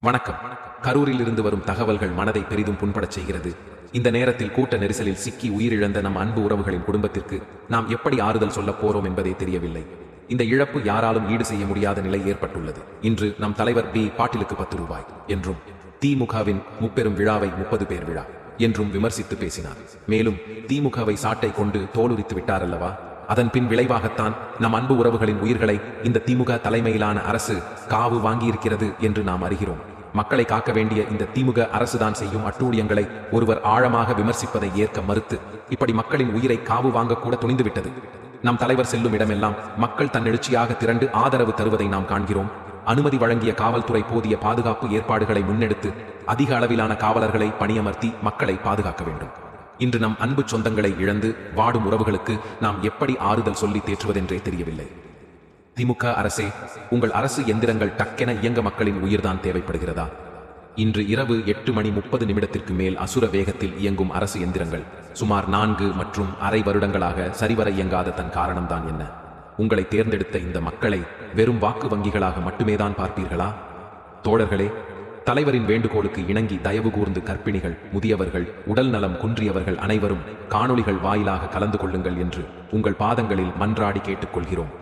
வணக்கம். கரூரில் இருந்து வரும் தகவல்கள் மனதை பெரிதும் புண்படச் செய்கிறது. இந்த நேரத்தில் கூட்ட நெரிசலில் சிக்கி உயிரிழந்த நம் அன்பு உறவுகளின் குடும்பத்திற்கு நாம் எப்படி ஆறுதல் சொல்லப் போறோம் என்பதே தெரியவில்லை. இந்த இழப்பு யாராலும் ஈடு செய்ய முடியாத நிலை ஏற்பட்டுள்ளது. இன்று நம் தலைவர் பி. பாட்டிலுக்கு பத்து ரூபாய் என்றும் திமுகவின் முப்பெரும் விழாவை முப்பது பேர் விழா என்றும் விமர்சித்து பேசினார். மேலும் திமுகவை சாட்டை கொண்டு தோலுரித்து விட்டார் அல்லவா? அதன் பின் விளைவாகத்தான் நம் அன்பு உறவுகளின் உயிர்களை இந்த திமுக தலைமையிலான அரசு காவு வாங்கியிருக்கிறது என்று நாம் அறிகிறோம். மக்களை காக்க வேண்டிய இந்த திமுக அரசுதான் செய்யும் அட்டூழியங்களை ஒருவர் ஆழமாக விமர்சிப்பதை ஏற்க மறுத்து இப்படி மக்களின் உயிரை காவு வாங்கக்கூட துணிந்துவிட்டது. நம் தலைவர் செல்லும் இடமெல்லாம் மக்கள் தன்னெழுச்சியாக திரண்டு ஆதரவு தருவதை நாம் காண்கிறோம். அனுமதி வழங்கிய காவல்துறை போதிய பாதுகாப்பு ஏற்பாடுகளை முன்னெடுத்து அதிக அளவிலான காவலர்களை பணியமர்த்தி மக்களை பாதுகாக்க வேண்டும். இன்று நம் அன்பு சொந்தங்களை இழந்து வாடும் உறவுகளுக்கு நாம் எப்படி ஆறுதல் சொல்லி தேற்றுவதென்றே தெரியவில்லை. திமுக அரசே உங்கள் அரசு எந்திரங்கள் டக்கென இயங்க மக்களின் உயிர்தான் தேவைப்படுகிறதா? இன்று இரவு எட்டு மணி முப்பது நிமிடத்திற்கு மேல் அசுர வேகத்தில் இயங்கும் அரசு எந்திரங்கள் சுமார் நான்கு மற்றும் அரை வருடங்களாக சரிவர இயங்காத தன் காரணம்தான் என்ன? உங்களை தேர்ந்தெடுத்த இந்த மக்களை வெறும் வாக்கு வங்கிகளாக மட்டுமேதான் பார்ப்பீர்களா? தோழர்களே தலைவரின் வேண்டுகோளுக்கு இணங்கி தயவு கூர்ந்து கர்ப்பிணிகள் முதியவர்கள் உடல் நலம் குன்றியவர்கள் அனைவரும் காணொளிகள் வாயிலாக கலந்து கொள்ளுங்கள் என்று உங்கள் பாதங்களில் மன்றாடி கேட்டுக்கொள்கிறோம்.